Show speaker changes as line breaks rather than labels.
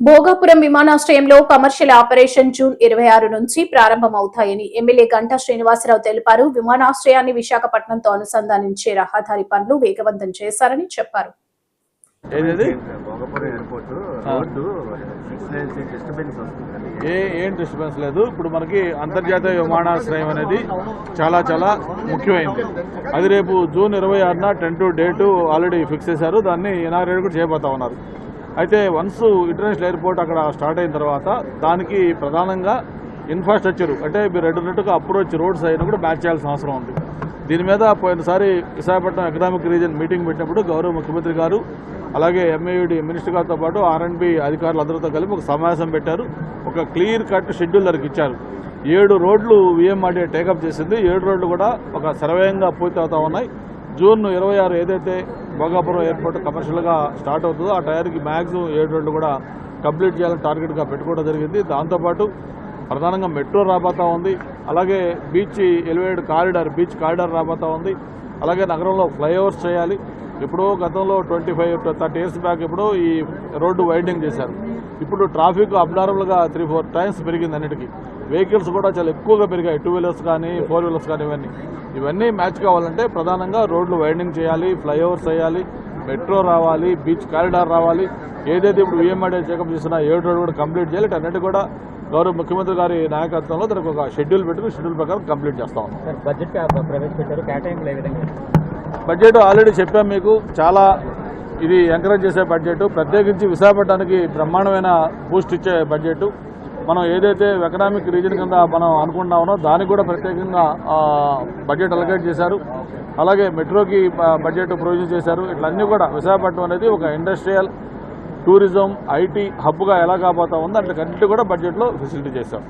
భోగాపురం విమానాశ్రయంలో commercial operation June ఇరవై ఆరు నుంచి ప్రారంభమవుతాయని ఎమ్మెల్యే గంటా శ్రీనివాసరావు తెలిపారు. విమానాశ్రయాన్ని విశాఖపట్నంతో అనుసంధానించే రహదారి పనులు వేగవంతం చేశారని చెప్పారు.
ఏం డిస్టర్బెన్స్ లేదు. ఇప్పుడు మనకి అంతర్జాతీయ విమానాశ్రయం అనేది చాలా చాలా ముఖ్యమైనది అది రేపు జూన్ ఇరవై ఆరున ten to date already fix చేశారు. దాన్ని ఇనాగ్రేట్ కూడా చేయబోతా ఉన్నారు. అయితే వన్స్ ఇంటర్నేషనల్ ఎయిర్పోర్ట్ అక్కడ స్టార్ట్ అయిన తర్వాత దానికి ప్రధానంగా ఇన్ఫ్రాస్ట్రక్చర్ అంటే మీరు రెగ్యులర్గా అప్రోచ్ రోడ్స్ అయినా కూడా మ్యాచ్ చేయాల్సిన అవసరం ఉంది. దీని మీద పోయినసారి విశాఖపట్నం ఎకనామిక్ రీజన్ మీటింగ్ పెట్టినప్పుడు గౌరవ ముఖ్యమంత్రి గారు అలాగే ఎంఏయుడి మినిస్టర్ గారితో పాటు ఆర్ఎండ్బి అధికారులు అందరితో కలిపి ఒక సమావేశం పెట్టారు. ఒక క్లియర్ కట్ షెడ్యూల్ దానికి ఇచ్చారు. ఏడు రోడ్లు విఎంఆర్డీ టేకప్ చేసింది. ఏడు రోడ్లు కూడా ఒక సర్వేయంగా పూర్తి అవుతా ఉన్నాయి. జూన్ ఇరవై ఆరు ఏదైతే భోగాపురం ఎయిర్పోర్ట్ కమర్షియల్గా స్టార్ట్ అవుతుందో ఆ టైర్కి మ్యాక్సిమం ఏడు రెండు కూడా కంప్లీట్ చేయాలని టార్గెట్గా పెట్టుకోవడం జరిగింది. దాంతోపాటు ప్రధానంగా మెట్రో రాబోతా ఉంది. అలాగే beach elevated corridor beach corridor రాబోతా ఉంది. అలాగే నగరంలో ఫ్లైఓవర్స్ చేయాలి. ఎప్పుడో గతంలో twenty five thirty years back ఎప్పుడో ఈ రోడ్డు వైండింగ్ చేశారు. ఇప్పుడు ట్రాఫిక్ అబ్నార్మల్గా త్రీ ఫోర్ టైమ్స్ పెరిగింది అన్నిటికీ. వెహికల్స్ కూడా చాలా ఎక్కువగా పెరిగాయి. టూ వీలర్స్ కానీ ఫోర్ వీలర్స్ కానీ ఇవన్నీ. ఇవన్నీ మ్యాచ్ కావాలంటే ప్రధానంగా రోడ్లు వైడింగ్ చేయాలి ఫ్లైఓవర్స్ చేయాలి మెట్రో రావాలి బీచ్ కారిడార్ రావాలి. ఏదైతే ఇప్పుడు విఎంఆర్డీ చెకప్ చేసినా ఏడు రోడ్డు కూడా కంప్లీట్ చేయాలి. అన్నిటి కూడా గౌరవ ముఖ్యమంత్రి గారి నాయకత్వంలో దానికి ఒక షెడ్యూల్ పెట్టుకుని షెడ్యూల్ ప్రకారం కంప్లీట్ చేస్తా ఉన్నాం.
బడ్జెట్ ప్రవేశపెట్టారు? కేటాయింపులు ఏ విధంగా?
బడ్జెట్ ఆల్రెడీ చెప్పాం మీకు. చాలా ఇది ఎంకరేజ్ చేసే బడ్జెట్. ప్రత్యేకించి విశాఖపట్నానికి బ్రహ్మాండమైన బూస్ట్ ఇచ్చే బడ్జెట్. మనం ఏదైతే ఎకనామిక్ రీజన్ కింద మనం అనుకుంటున్నామో దానికి కూడా ప్రత్యేకంగా బడ్జెట్ అలకేట్ చేశారు. అలాగే మెట్రోకి బడ్జెట్ ప్రొవిజన్ చేశారు. ఇట్లన్నీ కూడా విశాఖపట్నం అనేది ఒక ఇండస్ట్రియల్ టూరిజం ఐటీ హబ్గా ఎలా కాబోతా ఉందో అట్లకన్నిటి కూడా బడ్జెట్లో ఫెసిలిటీ చేశాం.